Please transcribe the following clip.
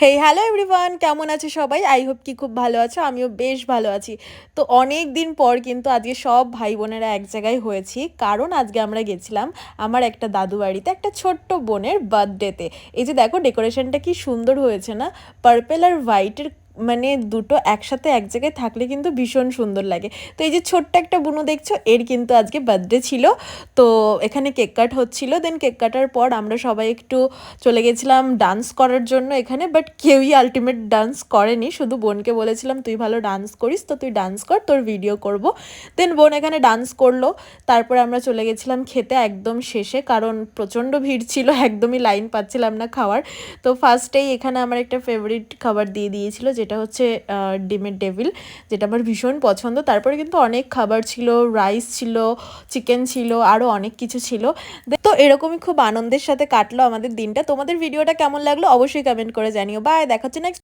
Hey hello everyone কেমন আছে সবাই? আই হোপ কি খুব ভালো আছো, আমিও বেশ ভালো আছি। তো অনেক দিন পর কিন্তু আজকে সব ভাই বোনেরা এক জায়গায় হয়েছি। কারণ আজকে আমরা গেছিলাম আমার একটা দাদু বাড়িতে একটা ছোট্ট বোনের বার্থডেতে এই যে দেখো ডেকোরেশনটা কি সুন্দর হয়েছে না? পার্পেল আর হোয়াইটের মানে দুটো একসাথে এক জায়গায় থাকলে কিন্তু ভীষণ সুন্দর লাগে। তো এই যে ছোট্ট একটা বুনু দেখছ, এর কিন্তু আজকে বার্থডে ছিল। তো এখানে কেক কাট হচ্ছিল দেন কেক কাটার পর আমরা সবাই একটু চলে গেছিলাম ডান্স করার জন্য এখানে বাট কেউই আলটিমেট ডান্স করেনি। শুধু বোনকে বলেছিলাম, তুই ভালো ডান্স করিস, তো তুই ডান্স কর, তোর ভিডিও করব। দেন বোন এখানে ডান্স করল। তারপরে আমরা চলে গেছিলাম খেতে একদম শেষে, কারণ প্রচণ্ড ভিড় ছিল, একদমই লাইন পাচ্ছিলাম না খাওয়ার। তো ফার্স্টেই এখানে আমার একটা ফেভারিট খাবার দিয়ে দিয়েছিল যেটা হচ্ছে ডিমের ডেভিল যেটা আমার ভীষণ পছন্দ। তারপরে কিন্তু অনেক খাবার ছিল রাইস ছিল চিকেন ছিল আরও অনেক কিছু ছিল। তো এরকমই খুব আনন্দের সাথে কাটলো আমাদের দিনটা। তোমাদের ভিডিওটা কেমন লাগল অবশ্যই কমেন্ট করে জানিও। বা দেখাচ্ছে নেক্সট